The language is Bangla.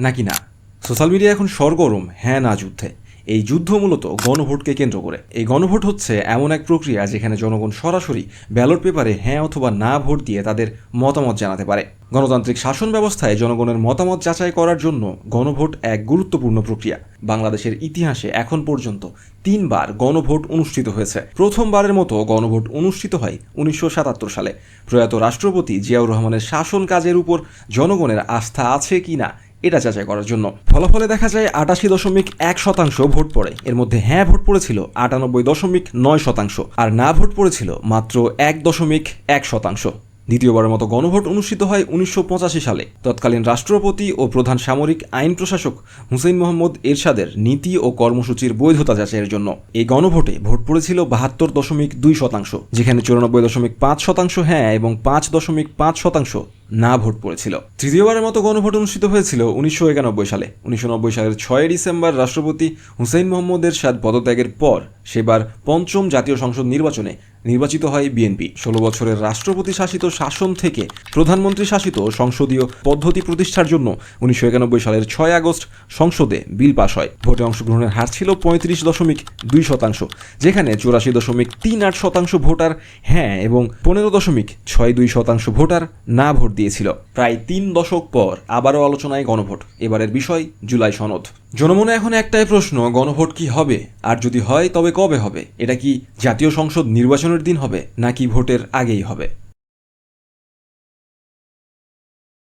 নাকি না? সোশ্যাল মিডিয়া এখন সরগরম হ্যাঁ না যুদ্ধে। এই যুদ্ধ মূলত গণভোটকে কেন্দ্র করে। এই গণভোট হচ্ছে এমন এক প্রক্রিয়া যেখানে জনগণ সরাসরি ব্যালট পেপারে হ্যাঁ অথবা না ভোট দিয়ে তাদের মতামত জানাতে পারে। গণতান্ত্রিক শাসন ব্যবস্থায় জনগণের মতামত যাচাই করার জন্য গণভোট এক গুরুত্বপূর্ণ প্রক্রিয়া। বাংলাদেশের ইতিহাসে এখন পর্যন্ত তিনবার গণভোট অনুষ্ঠিত হয়েছে। প্রথমবারের মতো গণভোট অনুষ্ঠিত হয় উনিশশো সাতাত্তর সালে। প্রয়াত রাষ্ট্রপতি জিয়াউর রহমানের শাসন কাজের উপর জনগণের আস্থা আছে কি না এটা যাচাই করার জন্য। ফলাফলে দেখা যায় আটাশি দশমিক এক শতাংশ ভোট পড়ে। এর মধ্যে হ্যাঁ ভোট পড়েছিল আটানব্বই দশমিক নয় শতাংশ। আর না, ভোট পড়েছিল মাত্র এক দশমিক এক শতাংশ। দ্বিতীয়বারের মতো গণভোট অনুষ্ঠিত হয় উনিশশো পঁচাশি সালে। তৎকালীন রাষ্ট্রপতি ও প্রধান সামরিক আইন প্রশাসক হুসেইন মোহাম্মদ এরশাদের নীতি ও কর্মসূচির বৈধতা যাচাইয়ের জন্য এই গণভোটে ভোট পড়েছিল বাহাত্তর দশমিক দুই শতাংশ, যেখানে চুরানব্বই দশমিক পাঁচ শতাংশ হ্যাঁ এবং পাঁচ দশমিক পাঁচ শতাংশ না ভোট পড়েছিল। তৃতীয়বারের মতো গণভোট অনুষ্ঠিত হয়েছিল উনিশশো একানব্বই সালে। উনিশশো নব্বই সালের ছয় ডিসেম্বর রাষ্ট্রপতি হুসেইন মোহাম্মদের সাদ পদত্যাগের পর সেবার পঞ্চম জাতীয় সংসদ নির্বাচনে নির্বাচিত হয় বিএনপি। ষোলো বছরের রাষ্ট্রপতি শাসিত শাসন থেকে প্রধানমন্ত্রী শাসিত সংসদীয় পদ্ধতি প্রতিষ্ঠার জন্য উনিশশো একানব্বই সালের ছয় আগস্ট সংসদে বিল পাশ হয়। ভোটে অংশগ্রহণের হার ছিল পঁয়ত্রিশ দশমিক দুই শতাংশ, যেখানে চুরাশি দশমিক তিন আট শতাংশ ভোটার হ্যাঁ এবং পনেরো দশমিক ছয় দুই শতাংশ ভোটার না ভোট দিয়েছিল। প্রায় তিন দশক পর আবারও আলোচনায় গণভোট। এবারের বিষয় জুলাই সনদ। জনমনে এখন একটাই প্রশ্ন, গণভোট কি হবে? আর যদি হয়, তবে কবে হবে? এটা কি জাতীয় সংসদ নির্বাচনের দিন হবে, নাকি ভোটের আগেই হবে?